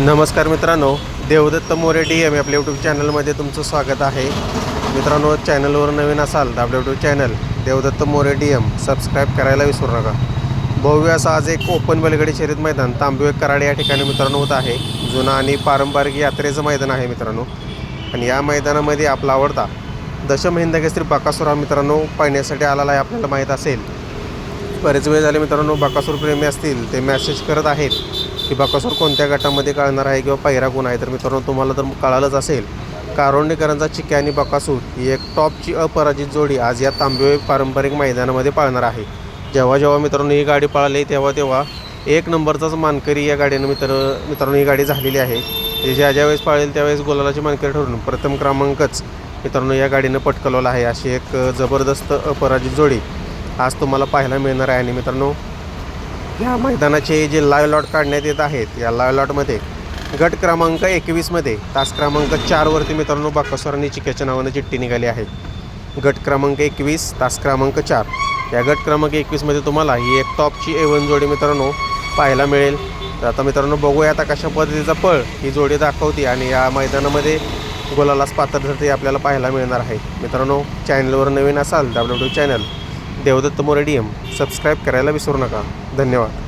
नमस्कार मित्रांनो Devdatt More D M आपल्या यूट्यूब चॅनलमध्ये तुमचं स्वागत आहे. मित्रांनो चॅनलवर नवीन असाल तर आपल्या YouTube channel Devdatta More D M subscribe करायला विसरू नका. भव्य असं आज एक ओपन बलगडी शर्यत मैदान तांबवे कराड या ठिकाणी मित्रांनो होत आहे. जुनं आणि पारंपरिक यात्रेचं मैदान आहे मित्रांनो. आणि या मैदानामध्ये आपला आवडता दशम हिंद केसरी बाकासुरा मित्रांनो पाहण्यासाठी आलेला आहे. आपल्याला माहीत असेल. बरेच वेळ झाले मित्रांनो बाकासूर प्रेमी असतील ते मॅसेज करत आहेत. की बकासूर कोणत्या गटामध्ये कळणार आहे किंवा पहिरा कोण आहे? तर मित्रांनो तुम्हाला तर कळालंच असेल कारोंडेकरांचा चिक्या आणि बकासूर ही एक टॉपची अपराजित जोडी आज या तांबे पारंपरिक मैदानामध्ये पाळणार आहे. जेव्हा जेव्हा मित्रांनो ही गाडी पळाली तेव्हा तेव्हा एक नंबरचाच मानकरी या गाडीनं मित्र मित्रांनो ही गाडी झालेली आहे. ते ज्या ज्या वेळेस पाळेल त्यावेळेस गोलालाची मानकरी ठरून प्रथम क्रमांकच मित्रांनो या गाडीनं पटकवलेला आहे. अशी एक जबरदस्त अपराजित जोडी आज तुम्हाला पाहायला मिळणार आहे. आणि मित्रांनो या मैदानाचे जे लाईव्ह लॉट काढण्यात येत आहेत या लाईव्ह लॉटमध्ये गट क्रमांक एकवीसमध्ये तास क्रमांक चारवरती मित्रांनो बाकासोर आणि चिक्याच्या नावानं चिठ्ठी निघाली आहे. गट क्रमांक एकवीस तास क्रमांक चार. या गट क्रमांक एकवीसमध्ये तुम्हाला ही एक टॉपची एवन जोडी मित्रांनो पाहायला मिळेल. तर आता मित्रांनो बघूया आता कशा पद्धतीचा पळ ही जोडी दाखवते आणि या मैदानामध्ये गोलालाच पात्र ठरते आपल्याला पाहायला मिळणार आहे. मित्रांनो चॅनलवर नवीन असाल W W channel Devdatta More D M subscribe करायला विसरू नका. धन्यवाद.